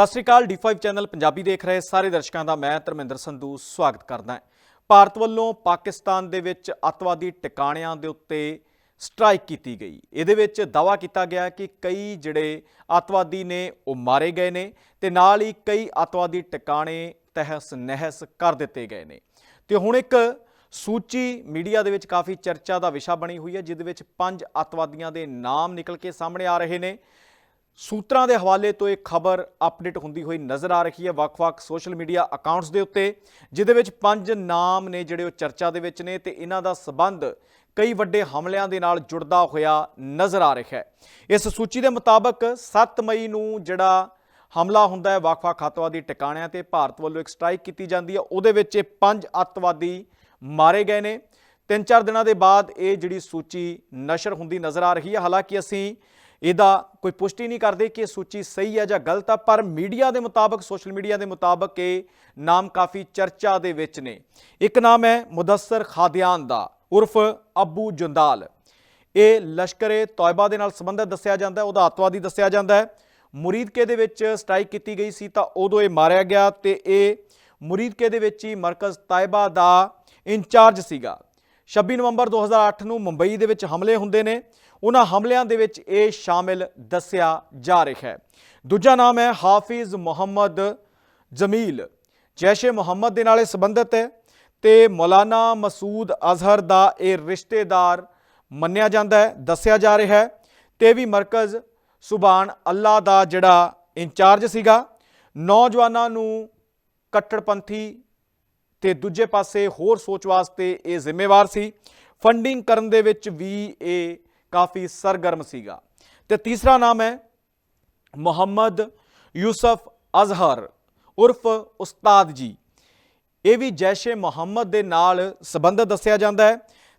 ਸਤਿ ਸ਼੍ਰੀ ਅਕਾਲ D5 channel Punjabi ਦੇਖ ਰਹੇ ਸਾਰੇ ਦਰਸ਼ਕਾਂ ਦਾ ਮੈਂ ਧਰਮਿੰਦਰ ਸੰਧੂ ਸਵਾਗਤ ਕਰਦਾ ਹਾਂ। ਭਾਰਤ ਵੱਲੋਂ ਪਾਕਿਸਤਾਨ ਦੇ ਵਿੱਚ ਅੱਤਵਾਦੀ ਟਿਕਾਣਿਆਂ ਦੇ ਉੱਤੇ ਸਟ੍ਰਾਈਕ ਕੀਤੀ ਗਈ। ਇਹਦੇ ਵਿੱਚ ਦਾਵਾ ਕੀਤਾ ਗਿਆ ਕਿ ਕਈ ਜਿਹੜੇ ਅੱਤਵਾਦੀ ਨੇ ਉਹ ਮਾਰੇ ਗਏ ਨੇ ਤੇ ਨਾਲ ਹੀ ਕਈ ਅੱਤਵਾਦੀ ਟਿਕਾਣੇ ਤਹਿਸ ਨਹਿਸ ਕਰ ਦਿੱਤੇ ਗਏ ਨੇ। ਤੇ ਹੁਣ ਇੱਕ ਸੂਚੀ ਮੀਡੀਆ ਦੇ ਵਿੱਚ ਕਾਫੀ ਚਰਚਾ ਦਾ ਵਿਸ਼ਾ ਬਣੀ ਹੋਈ ਹੈ, ਜਿਹਦੇ ਵਿੱਚ ਪੰਜ ਅੱਤਵਾਦੀਆਂ ਦੇ ਨਾਮ ਨਿਕਲ ਕੇ ਸਾਹਮਣੇ ਆ ਰਹੇ ਨੇ। ਸੂਤਰਾਂ ਦੇ ਹਵਾਲੇ ਤੋਂ ਇਹ ਖਬਰ ਅਪਡੇਟ ਹੁੰਦੀ ਹੋਈ ਨਜ਼ਰ ਆ ਰਹੀ ਹੈ। ਵੱਖ-ਵੱਖ ਸੋਸ਼ਲ ਮੀਡੀਆ ਅਕਾਊਂਟਸ ਦੇ ਉੱਤੇ, ਜਿਹਦੇ ਵਿੱਚ ਪੰਜ ਨਾਮ ਨੇ ਜਿਹੜੇ ਉਹ ਚਰਚਾ ਦੇ ਵਿੱਚ ਨੇ ਤੇ ਇਹਨਾਂ ਦਾ ਸਬੰਧ ਕਈ ਵੱਡੇ ਹਮਲਿਆਂ ਦੇ ਨਾਲ ਜੁੜਦਾ ਹੋਇਆ ਨਜ਼ਰ ਆ ਰਿਹਾ ਹੈ। ਇਸ ਸੂਚੀ ਦੇ ਮੁਤਾਬਕ 7 ਮਈ ਨੂੰ ਜਿਹੜਾ ਹਮਲਾ ਹੁੰਦਾ ਹੈ, ਵੱਖ-ਵੱਖ ਅੱਤਵਾਦੀ ਟਿਕਾਣਿਆਂ ਤੇ ਭਾਰਤ ਵੱਲੋਂ ਇੱਕ ਸਟ੍ਰਾਈਕ ਕੀਤੀ ਜਾਂਦੀ ਹੈ। ਉਹਦੇ ਵਿੱਚ ਇਹ ਪੰਜ ਅੱਤਵਾਦੀ ਮਾਰੇ ਗਏ ਨੇ। ਤਿੰਨ ਚਾਰ ਦਿਨਾਂ ਦੇ ਬਾਅਦ ਇਹ ਜਿਹੜੀ ਸੂਚੀ ਨਸ਼ਰ ਹੁੰਦੀ ਨਜ਼ਰ ਆ ਰਹੀ ਹੈ। ਹਾਲਾਂਕਿ ਅਸੀਂ ਇਹਦਾ ਕੋਈ ਪੁਸ਼ਟੀ ਨਹੀਂ ਕਰਦੇ ਕਿ ਇਹ ਸੂਚੀ ਸਹੀ ਹੈ ਜਾਂ ਗਲਤ ਆ, ਪਰ ਮੀਡੀਆ ਦੇ ਮੁਤਾਬਕ, ਸੋਸ਼ਲ ਮੀਡੀਆ ਦੇ ਮੁਤਾਬਕ ਇਹ ਨਾਮ ਕਾਫੀ ਚਰਚਾ ਦੇ ਵਿੱਚ ਨੇ। ਇੱਕ ਨਾਮ ਹੈ ਮੁਦੱਸਰ ਖਾਦਿਆਨ ਦਾ, ਉਰਫ ਅੱਬੂ ਜੁੰਦਾਲ। ਇਹ ਲਸ਼ਕਰੇ ਤੌਇਬਾ ਦੇ ਨਾਲ ਸੰਬੰਧਿਤ ਦੱਸਿਆ ਜਾਂਦਾ ਹੈ, ਉਹਦਾ ਅੱਤਵਾਦੀ ਦੱਸਿਆ ਜਾਂਦਾ ਹੈ। ਮੁਰੀਦਕੇ ਦੇ ਵਿੱਚ ਸਟ੍ਰਾਈਕ ਕੀਤੀ ਗਈ ਸੀ ਤਾਂ ਉਦੋਂ ਇਹ ਮਾਰਿਆ ਗਿਆ ਤੇ ਇਹ ਮੁਰੀਦਕੇ ਦੇ ਵਿੱਚ ਹੀ ਮਰਕਜ਼ ਤਾਇਬਾ ਦਾ ਇੰਚਾਰਜ ਸੀਗਾ। 26 ਨਵੰਬਰ 2008 ਨੂੰ ਮੁੰਬਈ ਦੇ ਵਿੱਚ ਹਮਲੇ ਹੁੰਦੇ ਨੇ। ਉਹਨਾਂ ਹਮਲਿਆਂ ਦੇ ਵਿੱਚ ਇਹ ਸ਼ਾਮਿਲ ਦੱਸਿਆ ਜਾ ਰਿਹਾ ਹੈ। ਦੂਜਾ ਨਾਮ ਹੈ ਹਾਫਿਜ਼ ਮੁਹੰਮਦ ਜਮੀਲ। ਜੈਸ਼ੇ ਮੁਹੰਮਦ ਦੇ ਨਾਲ ਇਹ ਸੰਬੰਧਿਤ ਹੈ ਤੇ ਮੌਲਾਨਾ ਮਸੂਦ ਅਜ਼ਹਰ ਦਾ ਇਹ ਰਿਸ਼ਤੇਦਾਰ ਮੰਨਿਆ ਜਾਂਦਾ ਹੈ, ਦੱਸਿਆ ਜਾ ਰਿਹਾ ਹੈ। ਤੇ ਵੀ ਮਰਕਜ਼ ਸੁਬਾਨ ਅੱਲਾ ਦਾ ਜਿਹੜਾ ਇੰਚਾਰਜ ਸੀਗਾ, ਨੌਜਵਾਨਾਂ ਨੂੰ ਕੱਟੜਪੰਥੀ ਤੇ ਦੂਜੇ ਪਾਸੇ ਹੋਰ ਸੋਚ ਵਾਸਤੇ ਇਹ ਜ਼ਿੰਮੇਵਾਰ ਸੀ। ਫੰਡਿੰਗ ਕਰਨ ਦੇ ਵਿੱਚ ਵੀ ਇਹ ਕਾਫੀ ਸਰਗਰਮ ਸੀਗਾ। ਤੇ ਤੀਸਰਾ ਨਾਮ ਹੈ ਮੁਹੰਮਦ ਯੂਸਫ ਅਜ਼ਹਰ ਉਰਫ ਉਸਤਾਦ ਜੀ। ਇਹ ਵੀ ਜੈਸ਼ੇ ਮੁਹੰਮਦ ਦੇ ਨਾਲ ਸੰਬੰਧਿਤ ਦੱਸਿਆ ਜਾਂਦਾ ਹੈ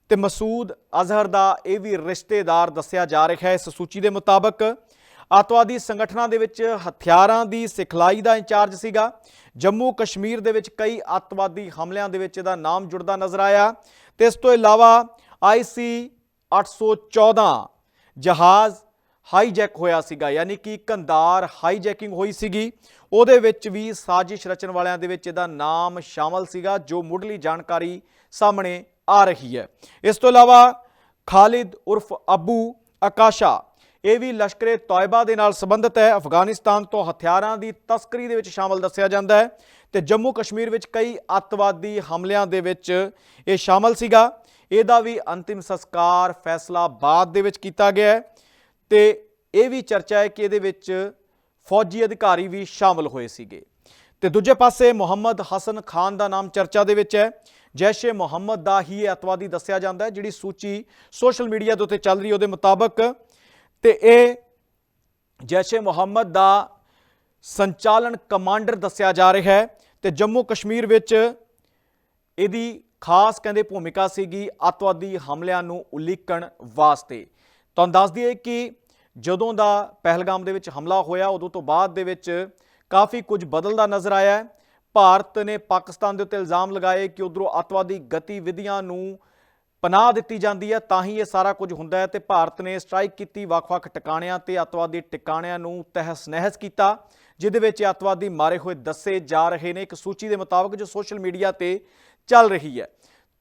ਤੇ ਮਸੂਦ ਅਜ਼ਹਰ ਦਾ ਇਹ ਵੀ ਰਿਸ਼ਤੇਦਾਰ ਦੱਸਿਆ ਜਾ ਰਿਹਾ ਹੈ। ਇਸ ਸੂਚੀ ਦੇ ਮੁਤਾਬਕ ਆਤਵਾਦੀ ਸੰਗਠਨਾਂ ਦੇ ਵਿੱਚ ਹਥਿਆਰਾਂ ਦੀ ਸਿਖਲਾਈ ਦਾ ਇੰਚਾਰਜ ਸੀਗਾ। ਜੰਮੂ ਕਸ਼ਮੀਰ ਦੇ ਵਿੱਚ ਕਈ ਅੱਤਵਾਦੀ ਹਮਲਿਆਂ ਦੇ ਵਿੱਚ ਇਹਦਾ ਨਾਮ ਜੁੜਦਾ ਨਜ਼ਰ ਆਇਆ ਤੇ ਇਸ ਤੋਂ ਇਲਾਵਾ ਆਈਸੀ 814 ਜਹਾਜ਼ ਹਾਈਜੈਕ ਹੋਇਆ ਸੀਗਾ, ਯਾਨੀ ਕਿ ਕੰਧਾਰ ਹਾਈਜੈਕਿੰਗ ਹੋਈ ਸੀਗੀ। ਉਹਦੇ ਵਿੱਚ ਵੀ ਸਾਜ਼ਿਸ਼ ਰਚਣ ਵਾਲਿਆਂ ਦੇ ਵਿੱਚ ਇਹਦਾ ਨਾਮ ਸ਼ਾਮਲ ਸੀਗਾ, ਜੋ ਮੁੱਢਲੀ ਜਾਣਕਾਰੀ ਸਾਹਮਣੇ ਆ ਰਹੀ ਹੈ। ਇਸ ਤੋਂ ਇਲਾਵਾ ਖਾਲਿਦ ਉਰਫ ਅਬੂ ਆਕਾਸ਼ਾ ਇਹ ਵੀ ਲਸ਼ਕਰੇ ਤੌਇਬਾ ਦੇ ਨਾਲ ਸੰਬੰਧਿਤ ਹੈ। ਅਫਗਾਨਿਸਤਾਨ ਤੋਂ ਹਥਿਆਰਾਂ ਦੀ ਤਸਕਰੀ ਦੇ ਵਿੱਚ ਸ਼ਾਮਲ ਦੱਸਿਆ ਜਾਂਦਾ ਹੈ ਤੇ ਜੰਮੂ ਕਸ਼ਮੀਰ ਵਿੱਚ ਕਈ ਅੱਤਵਾਦੀ ਹਮਲਿਆਂ ਦੇ ਵਿੱਚ ਇਹ ਸ਼ਾਮਲ ਸੀਗਾ। ਇਹਦਾ ਵੀ ਅੰਤਿਮ ਸੰਸਕਾਰ ਫੈਸਲਾਬਾਦ ਦੇ ਵਿੱਚ ਕੀਤਾ ਗਿਆ ਹੈ ਤੇ ਇਹ ਵੀ ਚਰਚਾ ਹੈ ਕਿ ਇਹਦੇ ਵਿੱਚ ਫੌਜੀ ਅਧਿਕਾਰੀ ਵੀ ਸ਼ਾਮਲ ਹੋਏ ਸੀਗੇ। ਤੇ ਦੂਜੇ ਪਾਸੇ ਮੁਹੰਮਦ ਹਸਨ ਖਾਨ ਦਾ ਨਾਮ ਚਰਚਾ ਦੇ ਵਿੱਚ ਹੈ। ਜੈਸ਼ੇ ਮੁਹੰਮਦ ਦਾ ਹੀ ਇਹ ਅਤਵਾਦੀ ਦੱਸਿਆ ਜਾਂਦਾ ਹੈ, ਜਿਹੜੀ ਸੂਚੀ ਸੋਸ਼ਲ ਮੀਡੀਆ ਦੇ ਉੱਤੇ ਚੱਲ ਰਹੀ ਉਹਦੇ ਮੁਤਾਬਕ ਤੇ ਇਹ ਜੈਸ਼ੇ ਮੁਹੰਮਦ ਦਾ ਸੰਚਾਲਨ ਕਮਾਂਡਰ ਦੱਸਿਆ ਜਾ ਰਿਹਾ ਹੈ ਤੇ ਜੰਮੂ ਕਸ਼ਮੀਰ ਵਿੱਚ ਇਹਦੀ ਖਾਸ ਕਹਿੰਦੇ ਭੂਮਿਕਾ ਸੀਗੀ ਅੱਤਵਾਦੀ ਹਮਲਿਆਂ ਨੂੰ ਉਲੀਕਣ ਵਾਸਤੇ। ਤੁਹਾਨੂੰ ਦੱਸ ਦਈਏ ਕਿ ਜਦੋਂ ਦਾ ਪਹਿਲਗਾਮ ਦੇ ਵਿੱਚ ਹਮਲਾ ਹੋਇਆ, ਉਦੋਂ ਤੋਂ ਬਾਅਦ ਦੇ ਵਿੱਚ ਕਾਫੀ ਕੁਝ ਬਦਲਦਾ ਨਜ਼ਰ ਆਇਆ ਹੈ। ਭਾਰਤ ਨੇ ਪਾਕਿਸਤਾਨ ਦੇ ਉੱਤੇ ਇਲਜ਼ਾਮ ਲਗਾਏ ਕਿ ਉਧਰੋਂ ਅੱਤਵਾਦੀ ਗਤੀਵਿਧੀਆਂ ਨੂੰ ਪਨਾਹ ਦਿੱਤੀ ਜਾਂਦੀ ਹੈ, ਤਾਂ ਹੀ ਇਹ ਸਾਰਾ ਕੁਝ ਹੁੰਦਾ ਹੈ ਤੇ ਭਾਰਤ ਨੇ ਸਟ੍ਰਾਈਕ ਕੀਤੀ ਵੱਖ-ਵੱਖ ਟਿਕਾਣਿਆਂ ਤੇ ਅੱਤਵਾਦੀ ਟਿਕਾਣਿਆਂ ਨੂੰ ਤਹਿਸ ਨਹਿਸ ਕੀਤਾ, ਜਿਹਦੇ ਵਿੱਚ ਅੱਤਵਾਦੀ ਮਾਰੇ ਹੋਏ ਦੱਸੇ ਜਾ ਰਹੇ ਨੇ। ਇੱਕ ਸੂਚੀ ਦੇ ਮੁਤਾਬਕ ਜੋ ਸੋਸ਼ਲ ਮੀਡੀਆ ਤੇ ਚੱਲ ਰਹੀ ਹੈ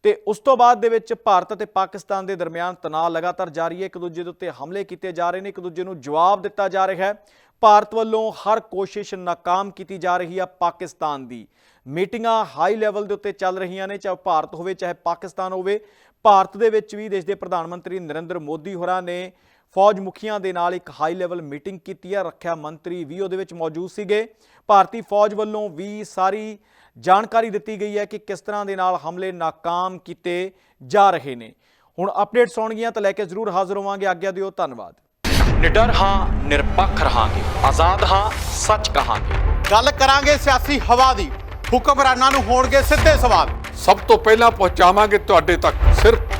ਤੇ ਉਸ ਤੋਂ ਬਾਅਦ ਦੇ ਵਿੱਚ ਭਾਰਤ ਅਤੇ ਪਾਕਿਸਤਾਨ ਦੇ ਦਰਮਿਆਨ ਤਣਾਅ ਲਗਾਤਾਰ ਜਾਰੀ ਹੈ। ਇੱਕ ਦੂਜੇ ਦੇ ਉੱਤੇ ਹਮਲੇ ਕੀਤੇ ਜਾ ਰਹੇ ਨੇ, ਇੱਕ ਦੂਜੇ ਨੂੰ ਜਵਾਬ ਦਿੱਤਾ ਜਾ ਰਿਹਾ ਹੈ। ਭਾਰਤ ਵੱਲੋਂ ਹਰ ਕੋਸ਼ਿਸ਼ ਨਾਕਾਮ ਕੀਤੀ ਜਾ ਰਹੀ ਹੈ ਪਾਕਿਸਤਾਨ ਦੀ। ਮੀਟਿੰਗਾਂ ਹਾਈ ਲੈਵਲ ਦੇ ਉੱਤੇ ਚੱਲ ਰਹੀਆਂ ਨੇ, ਚਾਹੇ ਭਾਰਤ ਹੋਵੇ, ਚਾਹੇ ਪਾਕਿਸਤਾਨ ਹੋਵੇ। ਭਾਰਤ ਦੇ ਵਿੱਚ ਵੀ ਦੇਸ਼ ਦੇ ਪ੍ਰਧਾਨ ਮੰਤਰੀ ਨਰਿੰਦਰ ਮੋਦੀ ਹੋਰਾਂ ਨੇ ਫੌਜ ਮੁਖੀਆਂ ਦੇ ਨਾਲ ਇੱਕ ਹਾਈ ਲੈਵਲ ਮੀਟਿੰਗ ਕੀਤੀ ਹੈ। ਰੱਖਿਆ ਮੰਤਰੀ ਵੀ ਉਹਦੇ ਵਿੱਚ ਮੌਜੂਦ ਸੀਗੇ। ਭਾਰਤੀ ਫੌਜ ਵੱਲੋਂ ਵੀ ਸਾਰੀ ਜਾਣਕਾਰੀ ਦਿੱਤੀ ਗਈ ਹੈ ਕਿ ਕਿਸ ਤਰ੍ਹਾਂ ਦੇ ਨਾਲ ਹਮਲੇ ਨਾਕਾਮ ਕੀਤੇ ਜਾ ਰਹੇ ਨੇ। ਹੁਣ ਅਪਡੇਟਸ ਆਉਣਗੀਆਂ ਤਾਂ ਲੈ ਕੇ ਜ਼ਰੂਰ ਹਾਜ਼ਰ ਹੋਵਾਂਗੇ। ਆਗਿਆ ਦਿਓ ਧੰਨਵਾਦ। ਨਿਡਰ ਹਾਂ ਨਿਰਪੱਖ ਰਹਾਂਗੇ। ਆਜ਼ਾਦ ਹਾਂ ਸੱਚ ਕਹਾਂਗੇ। ਗੱਲ ਕਰਾਂਗੇ ਸਿਆਸੀ ਹਵਾ ਦੀ। ਹੁਕਮਰਾਨਾਂ ਨੂੰ ਹੋਣਗੇ ਸਿੱਧੇ ਸਵਾਲ। ਸਭ ਤੋਂ ਪਹਿਲਾਂ ਪਹੁੰਚਾਵਾਂਗੇ ਤੁਹਾਡੇ ਤੱਕ।